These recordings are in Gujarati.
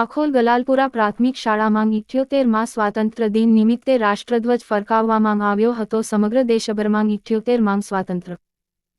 આખોલ ગલાલપુરા પ્રાથમિક શાળામાં ઇઠ્યોતેરમાં સ્વાતંત્ર્ય દિન નિમિત્તે રાષ્ટ્રધ્વજ ફરકાવવામાં આવ્યો હતો. સમગ્ર દેશભરમાં ઇઠ્યોતેરમાં સ્વાતંત્ર્ય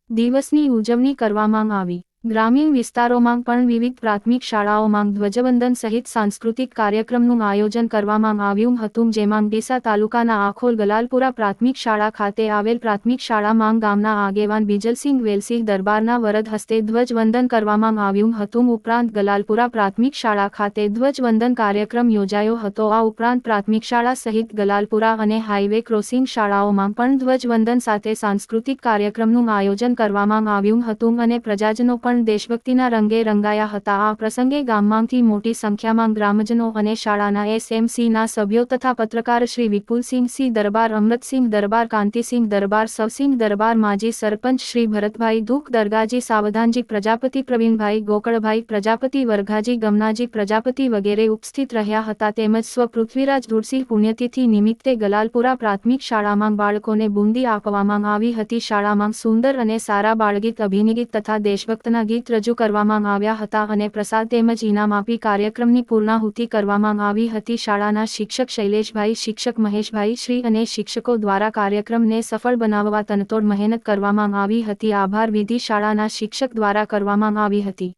દિવસની ઉજવણી કરવામાં આવી. ગ્રામીણ વિસ્તારોમાં પણ વિવિધ પ્રાથમિક શાળાઓમાં ધ્વજવંદન સહિત સાંસ્કૃતિક કાર્યક્રમનું આયોજન કરવામાં આવ્યું હતું, જેમાં ડીસા તાલુકાના આખોલ ગલાલપુરા પ્રાથમિક શાળા ખાતે આવેલ પ્રાથમિક શાળામાં ગામના આગેવાન બીજલસિંહ વેલસિંહ દરબારના વરદ હસ્તે ધ્વજવંદન કરવામાં આવ્યું હતું. ઉપરાંત ગલાલપુરા પ્રાથમિક શાળા ખાતે ધ્વજવંદન કાર્યક્રમ યોજાયો હતો. આ ઉપરાંત પ્રાથમિક શાળા સહિત ગલાલપુરા અને હાઈવે ક્રોસિંગ શાળાઓમાં પણ ધ્વજવંદન સાથે સાંસ્કૃતિક કાર્યક્રમનું આયોજન કરવામાં આવ્યું હતું અને પ્રજાજનો પણ દેશભક્તિના રંગે રંગાયા હતા. આ પ્રસંગે ગામમાંથી મોટી સંખ્યામાં ગ્રામજનો અને શાળાના એસએમસીના સભ્યો તથા પત્રકાર શ્રી વિપુલસિંહ સિંહ દરબાર, અમૃતસિંહ દરબાર, કાંતિસિંહ દરબાર, સવસિંહ દરબાર, માજી સરપંચ શ્રી ભરતભાઈ દુઃખ, દરગાજી સાવધાનજી, પ્રજાપતિ પ્રવીણભાઈ ગોકળભાઈ, પ્રજાપતિ વરઘાજી, ગમનાજી પ્રજાપતિ વગેરે ઉપસ્થિત રહ્યા હતા. તેમજ સ્વ પૃથ્વીરાજ ધુરસિંહ પુણ્યતિથિ નિમિત્તે ગલાલપુરા પ્રાથમિક શાળામાં બાળકોને બુંદી આપવામાં આવી હતી. શાળામાં સુંદર અને સારા બાળગીત, અભિનયગીત તથા દેશભક્તના ગીત રજૂ કરવામાં આવ્યા હતા અને પ્રસાદ તેમજ ઇનામ કાર્યક્રમની પૂર્ણાહુતિ કરવામાં આવી હતી. શાળાના શિક્ષક શૈલેષભાઈ, શિક્ષક મહેશભાઈ, શ્રી અને શિક્ષકો દ્વારા કાર્યક્રમને સફળ બનાવવા તનતોડ મહેનત કરવામાં આવી હતી. આભાર વિધિ શાળાના શિક્ષક દ્વારા કરવામાં આવી હતી.